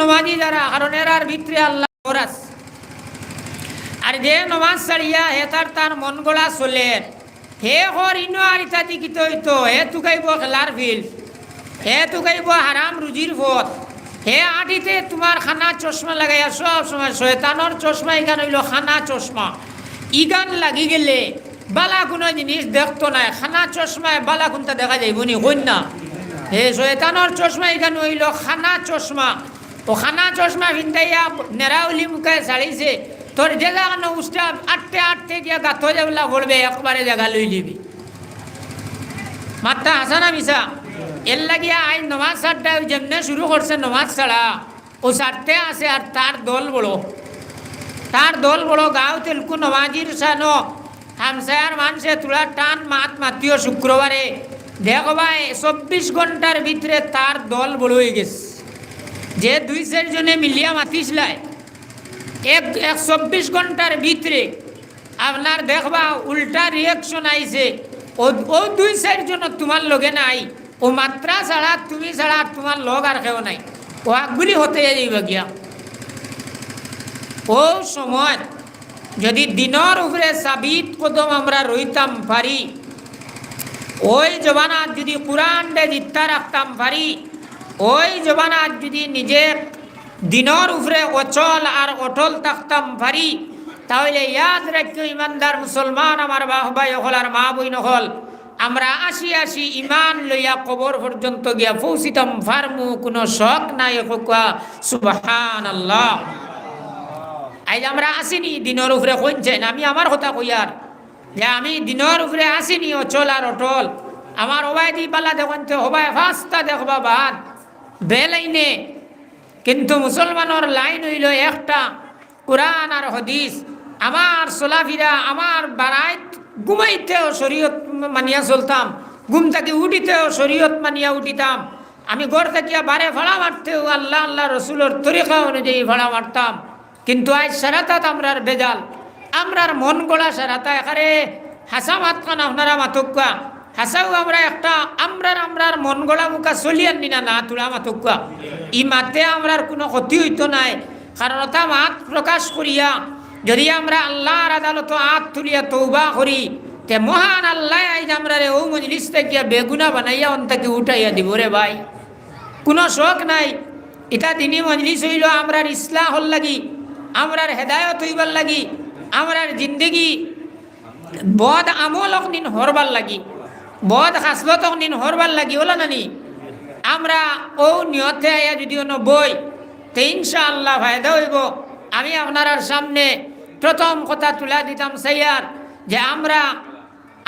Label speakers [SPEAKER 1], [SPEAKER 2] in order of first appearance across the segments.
[SPEAKER 1] নমাজি যারা কারণ এরার ভিতরে আল্লাহ ওরাস আর যে নমাজ ছাড়িয়া হে তার তার মন গড়া চলে। হে হর ইনো আর ইতা দিকিত হইতো, হে তুকাইব খেলার ফিল্ড হে তুকাইব হারাম রুজির পথ। হে আটিতে তোমার খানা চশমা লাগাইয়া সব সময় শয়তানোর চশমা, ইগান হইল খানা চশমা। ইগান লাগি গেলে বালা কোনো জিনিস দেখতো না খানা চশমায় বালা কোনটা দেখা যাইব নি? কন্যা হে শয়তানোর চশমা, ইগান হইল খানা চশমা। ও খানা চশমা ভিন্দাইয়া নেরাউলি মুখে ছাড়িছে তোর যে জায়গা উষ্টা আটতে আটতে গিয়া গাথ যেগুলা পড়বে একবারে জায়গা লই লিবি মাত্রা হাসানা মিশা এর লাগিয়া আই নমাজ সারটা যেমনে শুরু করছে নমাজ ছাড়া ও সারতে আছে আর তার দল বড় তার দল বড় গাঁও তেলকু নমাজির সানো হামসায়ার মানুষে তুলা টান মাত মাতিও শুক্রবারে দেখবাই চব্বিশ ঘণ্টার ভিতরে তার দল বড় হয়ে গেছে যে দুই চারজনে মিলিয়া মাতিসলাই এক এক চব্বিশ ঘণ্টার ভিতরে আপনার দেখবা উল্টা রিয়াকশন আইছে। ও ও দুই চারজন তোমার লগে নাই, ও মাত্রা ছাড়া, তুমি ছাড়া তোমার লগ আর কেউ নাই। ও আগগুলি হতে যাইব গিয়া। ও সময়, যদি দিনের উপরে সাবিত কদম আমরা রইতাম পারি ওই জবানাত যদি কোরআন ডে দিত্তা রাখতাম পারি ওই জবানাত যদি নিজের দিনের উপরে অচল আর অটল থাকতাম পারি তাহলে ইয়াদ রাখিও ইমানদার মুসলমান আমার বাহবাই হল আর মা বই নহল। আমরা আসি আসি ইমান লইয়া কবর পর্যন্ত গিয়া পৌঁছিতাম ফার্মু কোনো শখ নাই কোকা সুবাহান আল্লাহ আজ আমরা আসিনি দিনের উপরে কইছেন আমি আমার কথা কইয়ার যে আমি দিনের উপরে আসিনি, অচল আর অটল। আমার হবাই দি পালা দেখুন তো হবাই ফাস্তা দেখবা বাদ। বেলাইনে। কিন্তু মুসলমানের লাইন হইল একটা কোরআন আর হদিস। আমার সোলাফিরা আমার বারাইত ঘুমাইতেও শরীয়ত মানিয়া চলতাম, ঘুম থেকে উঠিতেও শরীয়ত মানিয়া উঠিতাম। আমি গড় থাকিয়া বারে ভাড়া মারতেও আল্লাহ আল্লাহ রসুলোর তরিকা অনুযায়ী ভাড়া মারতাম। কিন্তু আজ সারাতাত আমরার বেজাল। আমরার মন গড়া সারাতা এখানে হাসা মাত কান আপনারা মাতকুয়া হাসাও আমরা একটা আমরার আমরার মন গড়া মুখা চলিয়ান নিনা না তুলা মাতকুয়া ই মাতে আমরার কোনো ক্ষতি হইতো নাই। কারণ তা মাত প্রকাশ করিয়া যদি আমরা আল্লাহর আদালত আত তুলিয়া তৌবা করি, তে মহান আল্লাহ আইজ আমরা রে ও মজলিস থেকে বেগুনা বানাইয়া অন্তাকে উঠাইয়া দিব রে ভাই। কোনো শখ নাই। এটা দিনই মজলিস হইল আমরার ইসলাম হল লাগি আমরার হেদায়ত হইবার লাগি আমরার জিন্দগি বদ আমল দিন হরবার লাগি। বদ খাসলত দিন হরবার লাগি ওলা নানি আমরা ও নিয়তে আয়া যদি অন্য বই তে ইনশাআল্লাহ ফায়দা হইব। আমি আপনার সামনে প্রথম কথা তুলা দিতাম সাইয়ার যে আমরা,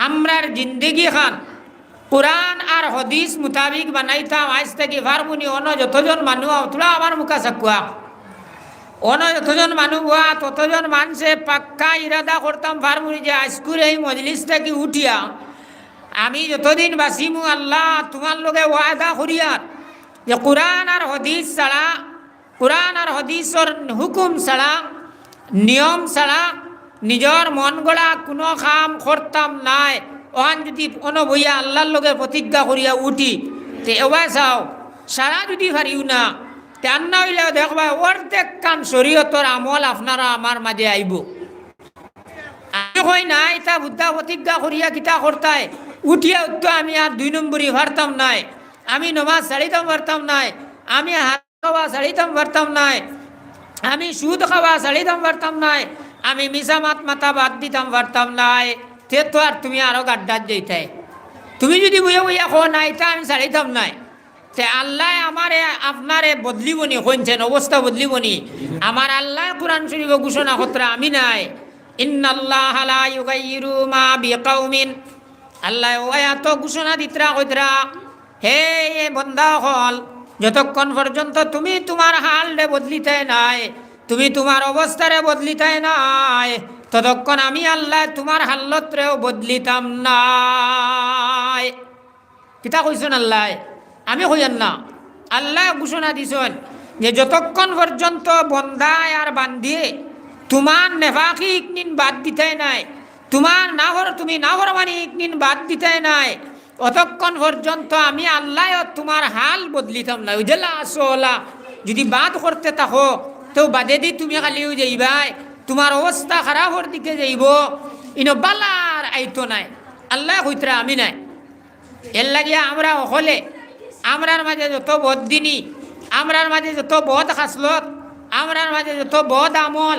[SPEAKER 1] আমরার জিন্দগি খান, কোরআন আর হদিস মোতাবিক বানাইতাম, আজ থেকে ভারমুনি অন্য যতজন মানুষ তোলা আমার মুখা চাকুয়া অন্য যতজন মানুষ হওয়া ততজন মানুষে পাক্কা ইরাদা করতাম ফার্মুনি যে আজকুর এই মজলিস থেকে উঠিয়া আমি যতদিন বাসিমু আল্লাহ, তোমার লগে ওয়াদা করিয়ার যে কোরআন আর হদিস ছাড়া, কোরআন আর হদিসর হুকুম ছাড়া, নিয়ম ছাড়া নিজর মন গড়া কোনো কাম করতাম নাই। ওহান যদি কোনো আল্লাহর লগে প্রতিজ্ঞা করিয়া উঠি, তে এবার চাও সারা যদি পারিও না, তে আন্না হইলে দেখবা অর্ধেক কাম শরীয়তর আমল আপনারা আমার মাঝে আইব আমি কই নাই, তা বুদ্ধা প্রতিজ্ঞা করিয়া কিতা করতাই উঠিয়া উঠতো, আমি আর দুই নম্বরই পারতাম নাই। আমি নমাজ ছাড়িতাম পারতাম নাই। আমি হাত খাওয়া ছাড়িতাম পারতাম নাই। আমি সুদ খাওয়া ছাড়িতাম পারতাম নাই। আমি মিশা মাত মাথা বাদ দিতাম পারতাম নাই। তে তো আর তুমি আরও গাড্ডার যেতাই তুমি যদি বইয়া বইয়া খো নাই, তা আমি ছাড়িতাম নাই। তে আল্লাহ আমারে, আপনারে বদলিবনি কইছেন অবস্থা বদলিবনি। আমার আল্লাহ কোরআন শরীফ ঘোষণা কত্রা আমি নাই। ইন্নাল্লাহ লা ইউগাইরু মা বিকাউমিন আল্লাহ এত ঘোষণা দিতরা কইতরা, হে, এ বন্দা হল যতক্ষণ পর্যন্ত তুমি তোমার হালরে বদলিতে নাই, তুমি তোমার অবস্থারে বদলিতে নাই, ততক্ষণ আমি আল্লাহ তোমার হাল্লতরেও বদলিতাম নাই। কিতা কইছেন আল্লাহ? আমি কইয়ান না। আল্লাহ ঘোষণা দিছেন যে যতক্ষণ পর্যন্ত বন্দায় আর বান্ধিয়ে তোমার নেফাকি বাদ দিতে নাই তোমার নাহর তুমি নাহর মানে ইকনিন বাদ দিতে নাই। অতক্ষণ পর্যন্ত আমি আল্লাহ তোমার হাল বদলিতাম না। যে আসলা যদি বাদ করতে থাকো, তো বাদে দি তুমি খালিও যাইবাই তোমার অবস্থা খারাপর দিকে যাইব। ইনো বালার আইতো নাই, আল্লাহ হইতরা আমি নাই। এর লাগিয়া আমরা হলে আমরার মাঝে যত বদিনী আমরার মাঝে যত বদ খাসলত, আমরার মাঝে যত বদ আমল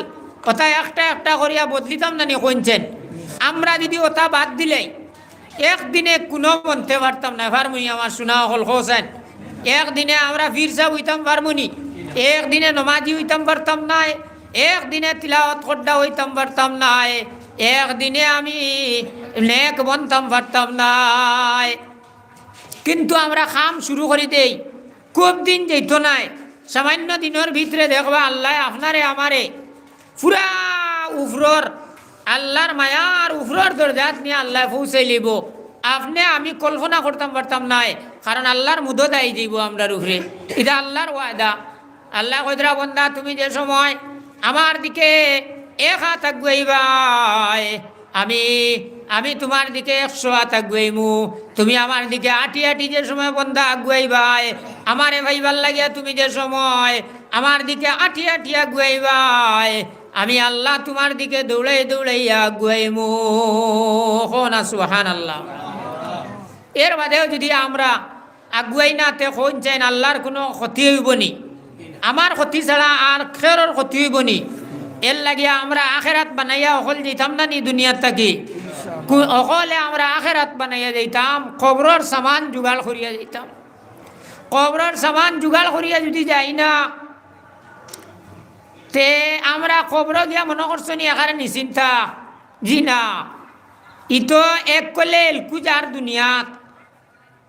[SPEAKER 1] ওটা একটা একটা করিয়া বদলিতাম না নি কইছেন আমরা যদি ওটা বাদ দিলে, একদিনে কোনো বনতে পারতাম না, ফার্মুনি, আমার শোনা হল হোসেন। একদিনে আমরা ফির সাহ হইতাম ফার্মুনি, একদিনে নমাজি হইতাম পারতাম নাই একদিনে তিলাওয়াত খড্ডা হইতাম পারতাম নাই একদিনে আমি নেক বনতাম পারতাম নাই কিন্তু আমরা খাম শুরু করে দেই, খুব দিন যেত নাই, সামান্য দিনের ভিতরে দেখবা আল্লাহ আপনারে আমারে পুরা উফরর আল্লাহর মায়ার উফরর দরজাত নিয়ে আল্লাহ পৌঁছে লিব। আপনি, আমি কল্পনা করতাম, পারতাম নাই। কারণ আল্লাহর মুদত আই যাইব আমরার উপরে এটা আল্লাহর ওয়াদা। আল্লাহ কইদরা বন্দা, তুমি যে সময় আমার দিকে এক হাত আগুয়াইবাই, আমি আমি তোমার দিকে একশো হাত আগুয়াইমু। তুমি আমার দিকে আটি আটি যে সময় বন্ধা আগুয়াইবাই, আমারে ভাইবার লাগিয়া তুমি যে সময় আমার দিকে আটি আটি আগুয়াইবাই আমি আল্লাহ তোমার দিকে দৌড়াই দৌড়াইয়া আগুয়াইমু। না সুহান আল্লাহ এর বাদেও যদি আমরা আগুয়াই না তে কোন চাইন আল্লাহর কোনো ক্ষতি হইব নি। আমার ক্ষতি ছাড়া আর খেরর ক্ষতি হইব নি। এর লাগিয়া আমরা আখেরাত বানাইয়া অকল যেতাম না নি দুনিয়ার থাকি। অকলে আমরা আখেরাত বানাইয়া যেতাম কবরর সামান জোগাড় করিয়া যেতাম কবরর সামান জোগাড় করিয়া যদি যাই না তে আমরা কবর গিয়া মনে করছ নি, এখানে নিশ্চিন্তা? জি না। ইতো এক কলে এলকুজার দুনিয়াত।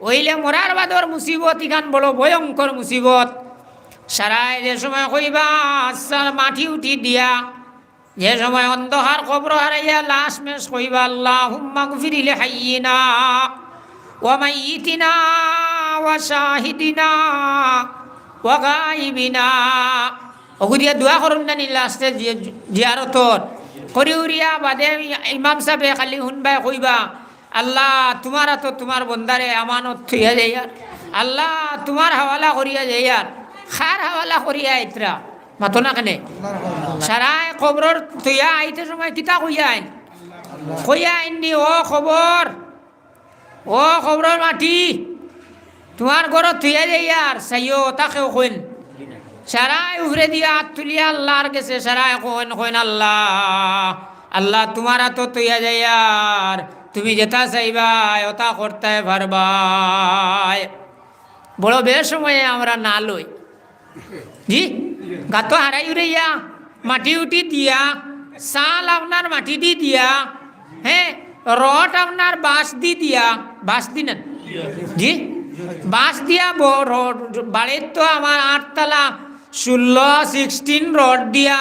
[SPEAKER 1] ওইলে মরার বাদর মুসিবত, ইখান বড় ভয়ঙ্কর মুসিবত। সারায় যে সময় কইবা আসার মাটি উঠি দিয়া, যে সময় অন্ধকার কবর হারাইয়া লাশ মেশ কইবা আল্লাহ হুম্মা গুফিরিলে হাইয়িনা শাহিদিনা ওয়া গাইবিনা অগুদিয়া দোয়া করুন না নিলা আসতে জিয়ারতর করি উড়িয়া বাদে ইমাম সাহেবে খালি শুনবাই কইবা, আল্লাহ তোমার তো তোমার বন্দারে আমানত থইয়া যাইয়ার আল্লাহ তোমার হাওয়ালা করিয়া যাইয়ার খার হাওয়ালা করিয়া আইতরা মাতো না কেনে? সারাই খবর থইয়া আইতে সময় কিতা কইয়া আইন। কইয়া আইননি ও খবর ও খবরের মাটি। তোমার ঘরত থইয়া যাইয়ার সাইও তাকেও কইন। সারাই উভরে দিয়া হাত তুলিয়া আল্লাহর গেছে সারাই কোন কোন আল্লাহ। আল্লাহ তোমার তো তৈয়া যাইয়ার, তুমি যেটা চাইবাই ওটা করতে পারবাই। বড় বেশ সময়ে আমরা না লই। জি, গাত হারাই উড়াইয়া, মাটি উঠি দিয়া, চাল আপনার মাটি দি দিয়া হ্যাঁ রড আপনার বাঁশ দি দিয়া, বাঁশ দি নেন? জি, বাঁশ দিয়া ব- বাড়ির তো আমার আটতলা ষোলো সিক্সটিন রড দিয়া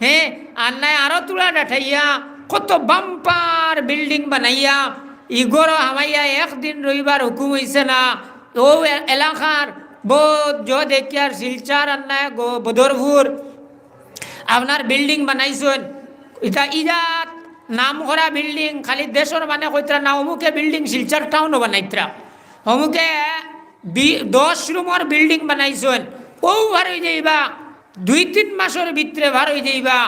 [SPEAKER 1] হ্যাঁ আর নাই আরও তুলা ডাঠাইয়া, কত বাম্পার বিল্ডিং বানাইয়া, ইগর হামাইয়া একদিন রবিবার হুকুম হইছে না। ও এলাকার বোধ জ দেখিয়ার শিলচার আর নাই গো- বদরপুর, আপনার বিল্ডিং বানাইছেন। এটা ইজাত নাম করা বিল্ডিং, খালি দেশের মানে কইতরা না, অমুকে বিল্ডিং শিলচর টাউনও বানাইতরা। অমুকে দশ রুমের বিল্ডিং বানাইছেন। ও ভার হয়ে যাইবা, দুই তিন মাসের ভিতরে ভার হয়ে যাইবা,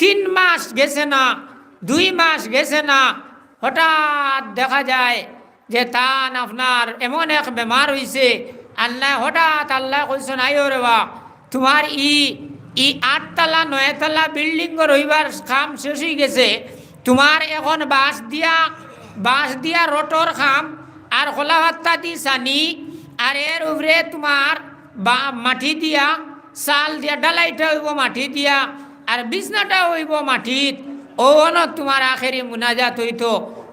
[SPEAKER 1] তিন মাস গেছে না, দুই মাস গেছে না, হঠাৎ দেখা যায় যে তান আপনার এমন এক বেমার হইছে, আল্লাহ হঠাৎ আল্লাহ কইছেন আইও রে বা, তোমার ই ই আটতলা, নয়তলা বিল্ডিং রইবার খাম শেষ হয়ে গেছে, তোমার এখন বাঁশ দিয়া বাঁশ দিয়া রোটর খাম, আর খোলা ভাত্তা দি সানি আর এর উপরে তোমার বা মাটি দিয়া, চাল দিয়া ডালাইটা হইব মাটি দিয়া আর বিছনাটা হইব মাটিত ও অন তোমার আখেরি মুনাজাত হইতো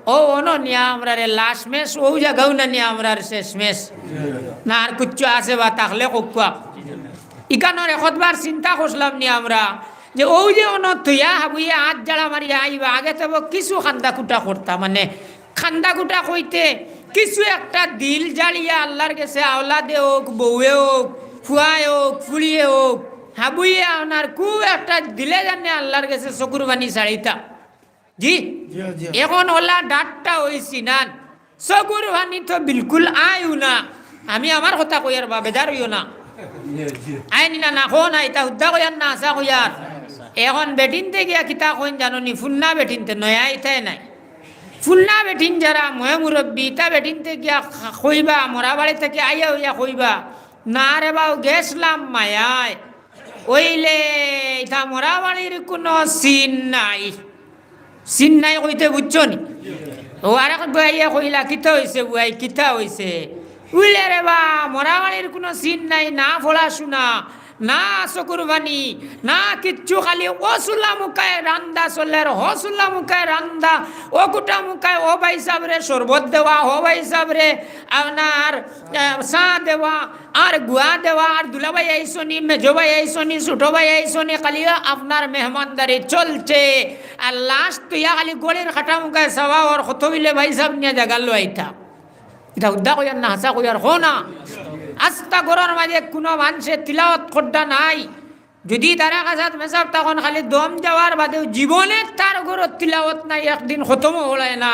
[SPEAKER 1] ও অন নিয়া আমরা রে লাশ মেস ও জায়গাও না নিয়া আমরা শেষ মেস না আর কুচ্ছু আছে বা তাহলে কুকুয়া ইকানোর একতবার চিন্তা করলাম নি আমরা যে ও যে অনত থইয়া হাবুইয়া হাত জাড়া মারিয়া আইবা আগে তো কিছু খান্দা কুটা করতাম মানে। খান্দা কুটা কইতে কিছু একটা দিল জ্বালিয়া আল্লাহর গেছে আওলাদে হোক বউয়ে হোক ফুয়ায় হোক ফুড়িয়ে হোক হাবুইয়ে আপনার কু একটা দিলে জানে আল্লাহর গেছে চকুর বানি শাড়িটা জি এখন ওলা ডাটটা হইছি না। চকুর বানি তো বিলকুল আয়ও না। আমি আমার কথা কইয়ার বা বেজার হইও না। আইনি না না খো না এটা উদ্দা কইয়ার না আসা কইয়ার। এখন বেটিনতে গিয়া কিতা কইন জানো জাননি ফুন্না বেটিনতে নয়া ইতাই নাই। ফুন্না বেটিন যারা মহে মুরব্বী তা বেটিনতে গিয়া খা- কইবা মরা বাড়ি থেকে আইয়া হইয়া কইবা না রে বাউ গেছলাম মায়ায় ওইলে ইতা মরা বাড়ির কোনো সিন নাই। সিন নাই কইতে বুঝছ নি? ও আর বইয়া কইলা, কিতা হইছে বুয়াই কিতা হইছে উইলে রে বা মরাবাড়ির কোনো সিন নাই, না পড়াশোনা না বাণী না কিচ্ছু, খালি ও চুলা মুখায় রান্দা চলের হ চুলা মুখায় রান্দা ও কুটা মুখায় ও ভাই সাবরে, শরবত দেওয়া হ ভাই সাবরে, আপনার চাহ দেওয়া, আর গুয়া দেওয়া, আর দুলাভাই আইসনি মেজো ভাই আইসনি ছোটো ভাই আইসনি, খালি আপনার মেহমানদারি চলছে। আর লাস্ট তুইয়া খালি গড়ির খাটা মুখায় চাওয়া, ওর কত বিলে ভাই সাহেব নিয়ে জাগাল আইতা এটা উদ্দা কইয়ার না, হাসা কইয়ার হো না। আস্তা গরর মাঝে কোনো মানুষে তিলাওয়াত খড্ডা নাই। যদি তারা কাছাত মেসাব তখন খালি দম যাওয়ার বাদেও জীবনে তার গরর তিলাওয়াত নাই, একদিন খতম হলায় না।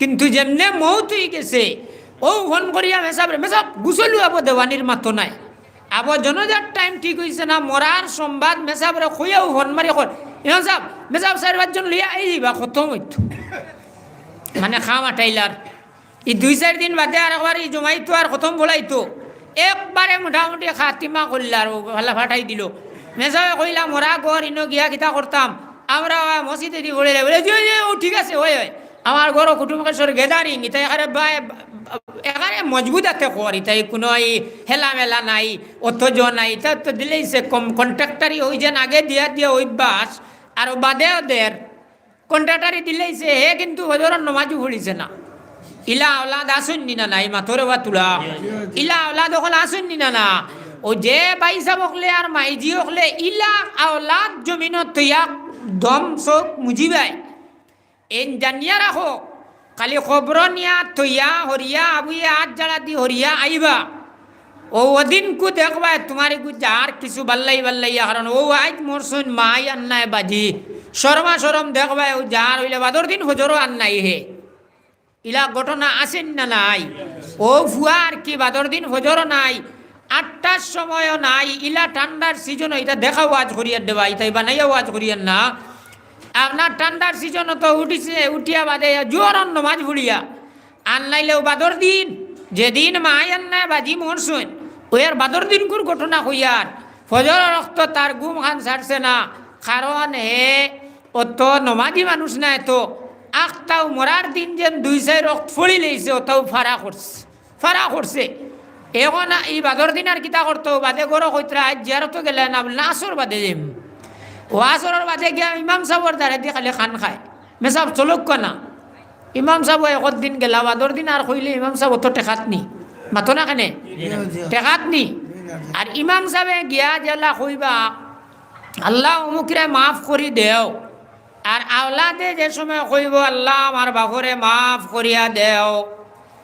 [SPEAKER 1] কিন্তু যেমনে মৌত হয়ে গেছে ও ফোন করিয়া মেসাব মেসাব গুছলু আবো দেওয়ানির মাতো নাই। আবো জনজার টাইম ঠিক হয়েছে না মরার সম্বাদ মেসাব রে খুঁয়াও ফোন মারি কর ইমাম মেসাব চার পাঁচজন লইয়া এই যাবা খতম হইতো মানে খাম আটাইলার ই দুই চার দিন বাদে আর একবার এই জমাইতো আর খতম বলাইতো একবারে মোটামুটি খাতিমা করলার ভালা ফাটাই দিল। মেজাবে কইলা, মোরা গর ইনো গিয়া কিতা করতাম? আমরা মসজিদে দি বলে বলে ঠিক আছে, ওই ওই। আমার গরো কুটুমকেশ্বর গেদারিং, ইতাই এখানে এখানে মজবুত আছে কর ইতাই কোনো এই হেলা মেলা নাই অথজ নাই। ইতা তো দিলেই সে কম কন্ট্রাক্টারি ওই যেন আগে দিয়া দিয়া অভ্যাস আর বাদে ওদের কন্ট্রাক্টারি দিলেই সে, হে কিন্তু ওদের নমাজু ভুলিছে না। ইলা আওলাদ আসুন নি না নাই মাথরে বা তুলা ইলা আওলাদ অকল আসুন নি না ও যে বাইসা বকলে আর মাইজি হকলে ইলা আওলাদ জমিনত তৈয়া দম চোখ মুজিবাই এন জানিয়া রাখো খালি খবর নিয়া তৈয়া হরিয়া আবুয়া আজ জ্বালা দি হরিয়া আইবা ও ওদিন কু দেখবা তোমার কু যার কিছু বাল্লাই বাল্লাই কারণ ও আজ মোর শুন মাই আন্নায় বাজি শর্মা সরম দেখবা ও যার হইলে বাদর দিন হজরও আন্নাই হে ইলা ঘটনা আসেন না নাই? ও ফুয়ার কি বাদর দিন হজর নাই? আটটার সময়ও নাই, ইলা ঠান্ডার সিজন এটা দেখা ওয়াজ করিয়ার দেবা ইতাই বানাইয়া ওয়াজ করিয়ার না। আপনার ঠান্ডার সিজন তো উঠিছে, উঠিয়া বাদে জোর নমাজ ভুলিয়া। আনলাইলেও বাদর দিন, যেদিন মাই আন্নায় বাজি মন শুন ওয়ার বাদর দিন কুর ঘটনা কইয়ার। ফজর রক্ত তার গুম খান ছাড়ছে না, কারণ হে অত নমাজি মানুষ না এত আখটাও মরার দিন যেন দুই চাই রক্ত ফড়ি লইছে, ওটাও ফাড়া করছে ফাড়া করছে এখন এই বাদর দিন আর কিতা করতো বাদে গরো কইতরা আজ জিয়ারতো গেলে না আসর বাদে যাম ও আসরের বাদে গিয়া ইমাম সাহর দ্বারা দিয়ে খালি খান খায়। মেসাব চলক না ইমাম সাহেব একর দিন গেলা বাদর দিন আর কইলে ইমাম সাহেব অত টেকাত নি। মাতো না কেনে? টেকাত নি। আর ইমাম সাহেবে গিয়া, জেলা কইবা আল্লাহ অমুকরে মাফ করি দেও। আর আওলাদে যে সময় কইব, আল্লাহ আমার বাপরে মাফ করিয়া দেও।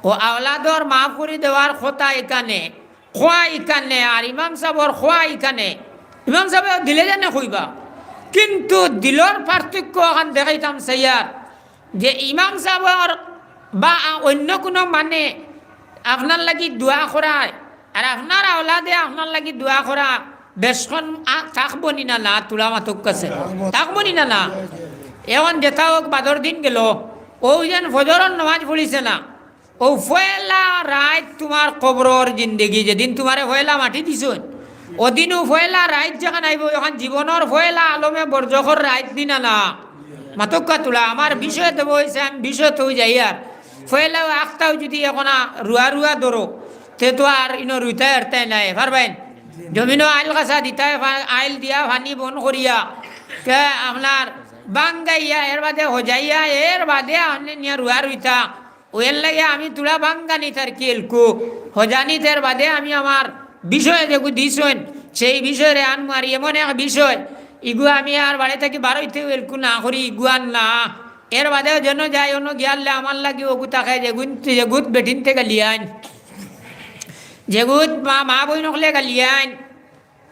[SPEAKER 1] ও আওলাদর মাফ করি দেওয়ার কথা এখানে, খোয়া এখানে, আর ইমাম সাহেবর খোয়া এখানে। ইমাম সাহেব দিলে জানে কইবা? কিন্তু দিলর পার্থক্য এখন দেখাইতাম সাইয়ার যে ইমাম সাহেবর বা অন্য কোনো মানে আপনার লাগি দোয়া করায় আর আপনার আওলাদে আপনার লাগি দোয়া করা বেশখন থাকব নি না, তোলা মাতুক কাছে থাকব নি না না। এখন যেটা হোক বাদর দিন গেল। ও যেন ফজরর নমাজ পড়িছে না। ও ফয়লা রাত তোমার কবরর জিন্দগি। যেদিন তোমারে ফয়লা মাটি দিছ ওদিনও ফয়লা রাত যেখানে আইব এখন জীবনের ফয়লা আলমে বর্জকর রাত দিনা না মাতক্কা তোলা, আমার বিষয় দেব হয়েছে আমি বিষয় তো যাই আর। ফয়লাও আখটাও যদি এখন রুয়া রুয়া ধরো, তে তো আর ইনো রুইতাই আরতাই নাই, পারবেন? জমিনও আইল কাছা দিতাই, আইল দিয়া ভানি বন করিয়া। আপনার বাঙ্গাইয়া, এর বাদে হজাইয়া, এর বাদে আপনি নিয়ে রুয়া রুইতা। ওয়ের লাগে আমি তুলা বাঙ্গানি তার কেলকু হজানি তার বাদে আমি আমার বিষয় দেখু দিছেন সেই বিষয়ে আন মারি, এমন এক বিষয়। ইগু আমি আর বাড়ি থেকে বারোইতে এলকু না করি ইগুয়ান না। এর বাদেও যেন যাই অন্য গিয়ালে আমার লাগে ওগু তাকে যেগুন, যেগুত বেটিন থেকে লিয়ান যেগুত মা মা বই নকলে গালিয়ান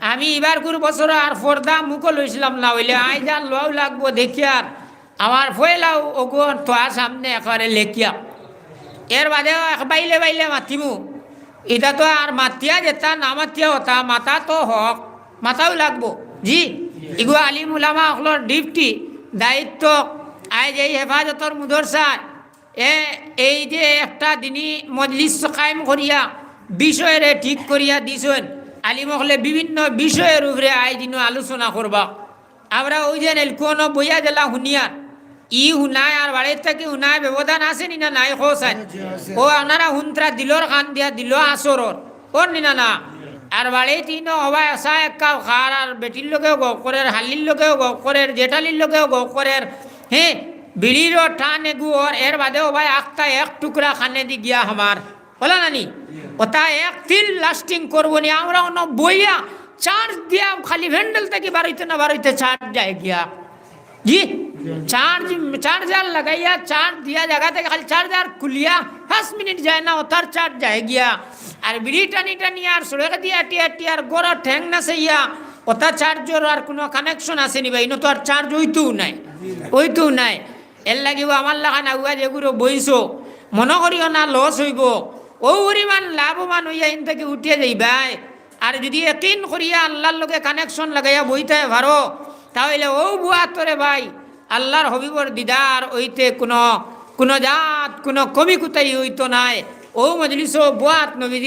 [SPEAKER 1] আমি এবার কুর বছর আর ফর্দা মুখো লইছিলাম না, হইলে আই যান লও লাগবো দেখিয়ার আমার ফয়লাও ওগু তোয়ার সামনে একেবারে লেখিয়া। এর বাদেও এক বাইলে বাইলে মাতিমু। এটা তো আর মাতিয়া যেতা, না মাতিয়া হতা মাথা তো হক মাথাও লাগবো। জি, ইগু আলিম উলামা অকলর ডিউটি দায়িত্ব আজ এই হেফাজতর মুদরসায় এ, এই যে একটা দিনই মজলিস কায়েম করিয়া বিষয়ের ঠিক করিয়া দিছেন। আলিমকলে বিভিন্ন বিষয়ের উপরে আই দিন আলোচনা করবা। আমরা ওই যে কোনো বইয়া জেলা হুনিয়ার ই হুনায় আর বাড়ির থেকে হুনায় ব্যবধান আছে নি না নাই হোসাই ও আপনারা হুনত্রা দিলর খান দিয়া দিল আসরর ওর নিনা না আর বাড়ি তিন হবাই আসা একা খার আর বেটির লোকেও গো করে হালির লোকেও গো করে জেঠালির লোকেও গো করে হ্যাঁ বিড়িরও টান এগু ওর এর বাদেও ভাই আখটা এক টুকরা খানে দি গিয়া আমার বলা নানি ওটা তিল লাস্টিং করব নি। আমরা অন্য বইয়া চার্জ দিয়া খালি ভ্যান্ডেল থেকে বাড়িতে না বাড়িতে চার্জ যায় গিয়া। জি? চার্জ চার্জার লাগাইয়া চার্জ দিয়া জায়গা থেকে খালি চার্জার খুলিয়া, পাঁচ মিনিট যায় না ওটার চার্জ যায় গিয়া। আর বিড়ি টানি টানি আর সড়কে দিয়া টিয়া টিয়ার গোড়া ঠ্যাং না সেইয়া ওটা চার্জর আর কোনো কানেকশন আসেনি ভাই? তো আর চার্জ হইতেও নাই হইতেও নাই। এর লাগিব আমার লাগান আগুয়া যেগুলো বইছো, মনে করিও না লস হইব। ও পরিমাণ লাভবান হইয়া ইন থেকে উঠিয়ে যাইবাই। আর যদি একিন করিয়া আল্লাহর লোকে কানেকশন লাগাইয়া বইতে ভারো তাহলে ও বুয়া তোরে ভাই, আল্লাহর হবিবর দিদার ওইতে কোনো কোনো জাত, কোনো কমি কুতাই হইতো নাই। ও মজলিস বুয়াত নবী